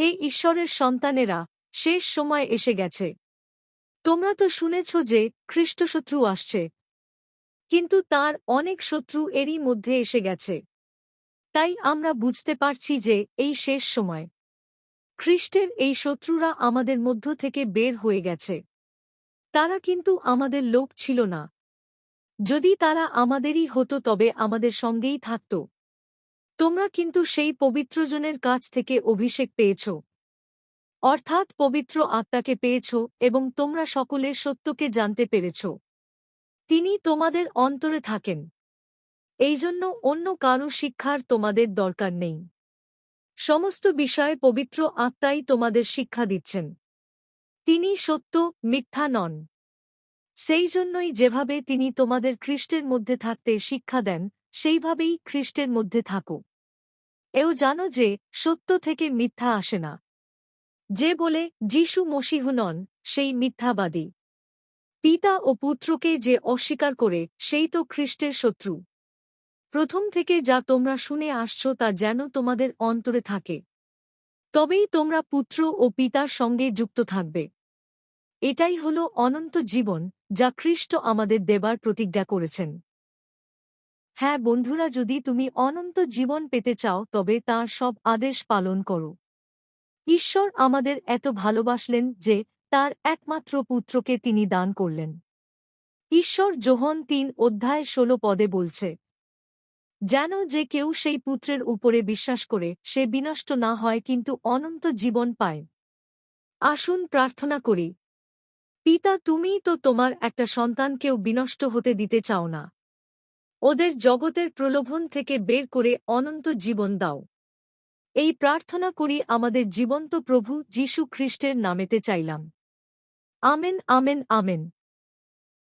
হে ঈশ্বরের সন্তানেরা, শেষ সময় এসে গেছে। তোমরা তো শুনেছ যে খ্রিস্টশত্রু আসছে। কিন্তু তার অনেক শত্রু এরই মধ্যে এসে গেছে। তাই আমরা বুঝতে পারছি যে এই শেষ সময়। খ্রিস্টের এই শত্রুরা আমাদের মধ্য থেকে বের হয়ে গেছে। তারা কিন্তু আমাদের লোক ছিল না। যদি তারা আমাদেরই হতো তবে আমাদের সঙ্গেই থাকত। তোমরা কিন্তু সেই পবিত্রজনের কাছ থেকে অভিষেক পেয়েছ। অর্থাৎ পবিত্র আত্মাকে পেয়েছ এবং তোমরা সকলে সত্যকে জানতে পেরেছ। তিনি তোমাদের অন্তরে থাকেন। এই জন্য অন্য কারও শিক্ষার তোমাদের দরকার নেই। সমস্ত বিষয়ে পবিত্র আত্মাই তোমাদের শিক্ষা দিচ্ছেন। তিনি সত্য, মিথ্যা নন। সেই জন্যই যেভাবে তিনি তোমাদের খ্রিস্টের মধ্যে থাকতে শিক্ষা দেন, সেইভাবেই খ্রিস্টের মধ্যে থাকো এও জানো যে, সত্য থেকে মিথ্যা আসে না। যে বলে, যিশু মসিহু নন, সেই মিথ্যাবাদী। পিতা ও পুত্রকে যে অস্বীকার করে, সেই তো খ্রিস্টের শত্রু। প্রথম থেকে যা তোমরা শুনে আসছ তা যেন তোমাদের অন্তরে থাকে। তবেই তোমরা পুত্র ও পিতার সঙ্গে যুক্ত থাকবে। এটাই হল অনন্ত জীবন যা খ্রিস্ট আমাদের দেবার প্রতিজ্ঞা করেছেন। হ্যাঁ বন্ধুরা, যদি তুমি অনন্ত জীবন পেতে চাও, তবে তার সব আদেশ পালন করো। ঈশ্বর আমাদের এত ভালোবাসলেন যে, তার একমাত্র পুত্রকে তিনি দান করলেন। ঈশ্বর যোহন তিন অধ্যায় ষোলো পদে বলছে, যেন যে কেউ সেই পুত্রের উপরে বিশ্বাস করে, সে বিনষ্ট না হয়, কিন্তু অনন্ত জীবন পায়। আসুন প্রার্থনা করি, পিতা, তুমিই তো তোমার একটা সন্তানকেও বিনষ্ট হতে দিতে চাও না। ওদের জগতের প্রলোভন থেকে বের করে অনন্ত জীবন দাও। এই প্রার্থনা করি আমাদের জীবন্ত প্রভু যীশু খ্রিস্টের নামেতে চাইলাম। Amen amen amen.